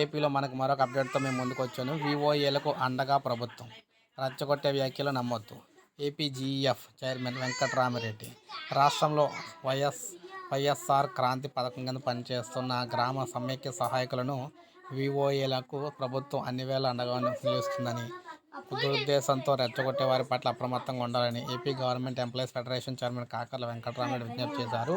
ఏపీలో మనకు మరొక అప్డేట్తో మేము ముందుకు వచ్చాను వివోఏలకు అండగా ప్రభుత్వం. రచ్చగొట్టే వ్యాఖ్యలు నమ్మొద్దు. APGEF chairman Venkatarami Reddy. రాష్ట్రంలో వైఎస్ వైఎస్ఆర్ క్రాంతి పథకం కింద పనిచేస్తున్న గ్రామ సమైక్య సహాయకులను వివోఏలకు ప్రభుత్వం అన్ని వేళ అండగా నిలుస్తుందని దురుద్దేశంతో రెచ్చగొట్టే వారి పట్ల అప్రమత్తంగా ఉండాలని AP government employees federation chairman Kakarla Venkatarama Reddy విజ్ఞప్తి చేశారు.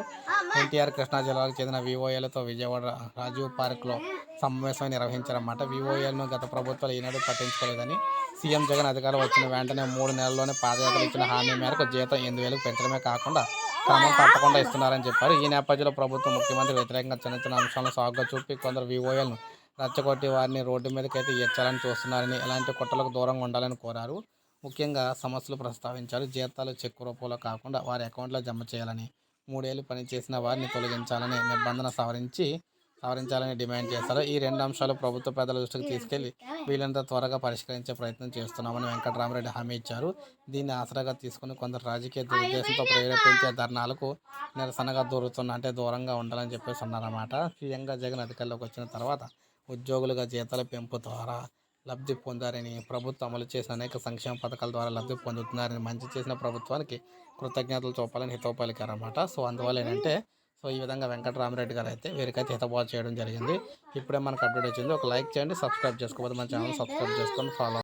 ఎన్టీఆర్ కృష్ణా జిల్లాకు చెందిన వివోఏలతో విజయవాడ రాజీవ్ పార్క్లో సమావేశం నిర్వహించారన్నమాట. వివోఏలను గత ప్రభుత్వాలు ఈనాడు పట్టించుకోలేదని సీఎం జగన్ అధికారులు వచ్చిన వెంటనే మూడు నెలల్లోనే పాదయాత్ర ఇచ్చిన హామీ మేరకు జీతం ఎనిమిది వేలకు పెంచడమే కాకుండా క్రమం తప్పకుండా ఇస్తున్నారని చెప్పారు. ఈ నేపథ్యంలో ప్రభుత్వం ముఖ్యమంత్రి వ్యతిరేకంగా చిన్న చిన్న అంశాలను సాగుగా చూపి కొందరు వివోఏలను రచ్చగొట్టి వారిని రోడ్డు మీదకైతే ఇచ్చాలని చూస్తున్నారని ఎలాంటి కుట్రలకు దూరంగా ఉండాలని కోరారు. ముఖ్యంగా సమస్యలు ప్రస్తావించారు. జీతాలు చెక్కు రూపంలో కాకుండా వారి అకౌంట్లో జమ చేయాలని మూడేళ్ళు పనిచేసిన వారిని తొలగించాలని నిబంధన సవరించి సవరించాలని డిమాండ్ చేశారు. ఈ రెండు అంశాలు ప్రభుత్వ పెద్దల దృష్టికి తీసుకెళ్ళి వీలంత త్వరగా పరిష్కరించే ప్రయత్నం చేస్తున్నామని వెంకటరామరెడ్డి హామీ ఇచ్చారు. దీన్ని ఆసరాగా తీసుకుని కొందరు రాజకీయ దురుద్దేశంతో ప్రేరేపించే ధర్నాలకు నిరసనగా దూరుతున్న అంటే దూరంగా ఉండాలని చెప్పేసి ఉన్నారన్నమాట సీఎంగా జగన్ అధికారంలోకి వచ్చిన తర్వాత ఉద్యోగులుగా జీతాల పెంపు ద్వారా లబ్ధి పొందారని ప్రభుత్వం అమలు చేసిన అనేక సంక్షేమ పథకాల ద్వారా లబ్ధి పొందుతున్నారని మంచి చేసిన ప్రభుత్వానికి కృతజ్ఞతలు చూపాలని హితవు పలికారన్నమాట సో అందువల్ల ఏంటంటే సో ఈ విధంగా వెంకటరామరెడ్డి గారు అయితే వీరికైతే హితబోధ చేయడం జరిగింది. ఇప్పుడే మనకు అప్డేట్ వచ్చింది. ఒక లైక్ చేయండి సబ్స్క్రైబ్ చేసుకోకపోతే మన ఛానల్ సబ్స్క్రైబ్ చేసుకొని ఫాలో